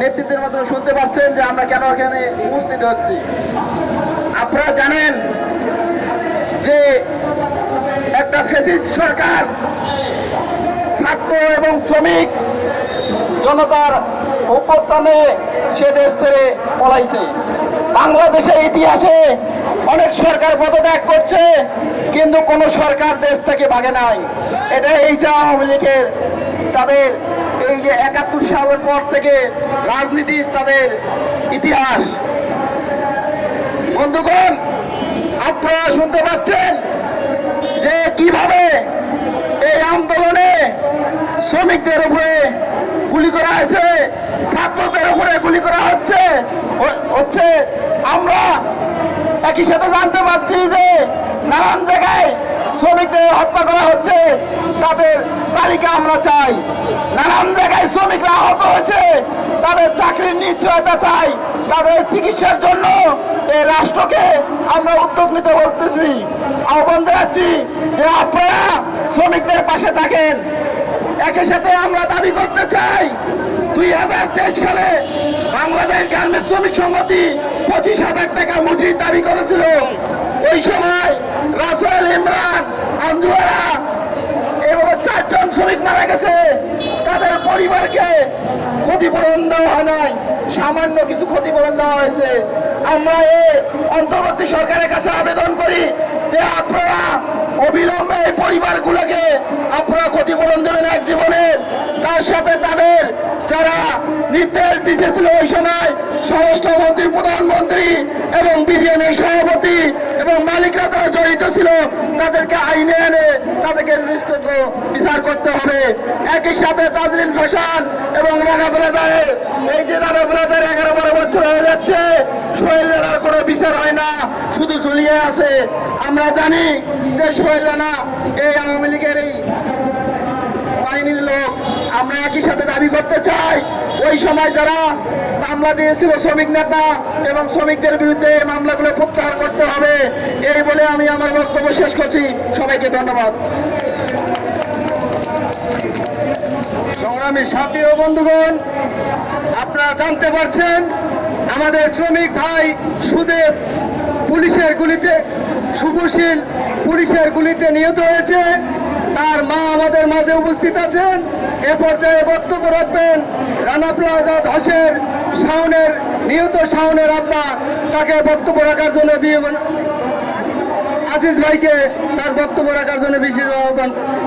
নেতৃত্বের মাধ্যমে শুনতে পাচ্ছেন যে আমরা কেন এখানে উপস্থিত হচ্ছি। আপনারা জানেন যে একটা ফেসিস্ট সরকার ছাত্র এবং শ্রমিক জনতার অভ্যুত্থানে সে দেশ থেকে পলাইছে। বাংলাদেশের ইতিহাসে অনেক সরকার পদত্যাগ করছে, কিন্তু কোন সরকার দেশ থেকে ভাগে নাই। এটা এই যে আওয়ামী লীগের তাদের এই যে একাত্তর সালের পর থেকে রাজনীতির তাদের ইতিহাস। বন্ধুগণ, আপনারা শুনতে পাচ্ছেন যে কীভাবে এই আন্দোলনে শ্রমিকদের উপরে গুলি করা হয়েছে, ছাত্রদের উপরে গুলি করা হচ্ছে। হচ্ছে আমরা একই সাথে জানতে পারছি যে নানান জায়গায় শ্রমিকদের হত্যা করা হচ্ছে। তাদের তালিকা আমরা চাই। নানান জায়গায় শ্রমিকরা আহত হয়েছে। তাদের চাকরির নিশ্চয়তা চাই। তাদের চিকিৎসার জন্য এই রাষ্ট্রকে আমরা উদ্যোগ নিতে বলতেছি। আহ্বান জানাচ্ছি যে আপনারা শ্রমিকদের পাশে থাকেন। একই সাথে আমরা দাবি করতে চাই, দুই হাজার তেইশ সালে বাংলাদেশ গার্মেন্টস শ্রমিক সংহতি পঁচিশ হাজার টাকা মজুরির দাবি করেছিল। ওই সময় রাসেল ইমরান আঞ্জুয়ারা পরিবারকে ক্ষতিপূরণ দেওয়া হয় নাই। সামান্য কিছু ক্ষতিপূরণ দেওয়া হয়েছে। আমরা অন্তর্বর্তী সরকারের কাছে আবেদন করি যে আপনারা অবিলম্বে এই পরিবারগুলোকে আপনারা ক্ষতিপূরণ দেবেন এক জীবনের তার সাথে তাদের যারা নির্দেশ দিয়েছিল ওই সময় স্বরাষ্ট্রমন্ত্রী ছিল, তাদেরকে আইনে এনে তাদেরকে বিচার করতে হবে। একই সাথে তাজরিন ফসান এবং রানা ফেলাদারের এই যে রানা ফেলাদার এগারো বারো বছর হয়ে যাচ্ছে, সোহেল রানার কোনো বিচার হয় না, শুধু ঝুলিয়ে আছে। আমরা জানি যে সোহেল রানা এই আওয়ামী লীগের এই বাহিনীর লোক। আমরা একই সাথে দাবি করতে চাই, ওই সময় যারা মামলা দিয়েছিল শ্রমিক নেতা এবং শ্রমিকদের বিরুদ্ধে এই মামলাগুলো প্রত্যাহার করতে হবে, এই বলে আমি আমার বক্তব্য শেষ করছি। সবাইকে ধন্যবাদ। সংগ্রামী সাথী ও বন্ধুগণ, আপনারা জানতে পারছেন, আমাদের শ্রমিক ভাই সুদেব পুলিশের গুলিতে শুভশীল পুলিশের গুলিতে নিহত হয়েছে। তার মা আমাদের মাঝে উপস্থিত আছেন এ পর্যায়ে বক্তব্য রাখবেন রানা প্লাজা ধসের শাওনের, নিহত শাওনের আব্বা তাকে বক্তব্য রাখার জন্য বিয়ে আজিজ ভাইকে তার বক্তব্য রাখার জন্য বিশেষ আহ্বান করছি।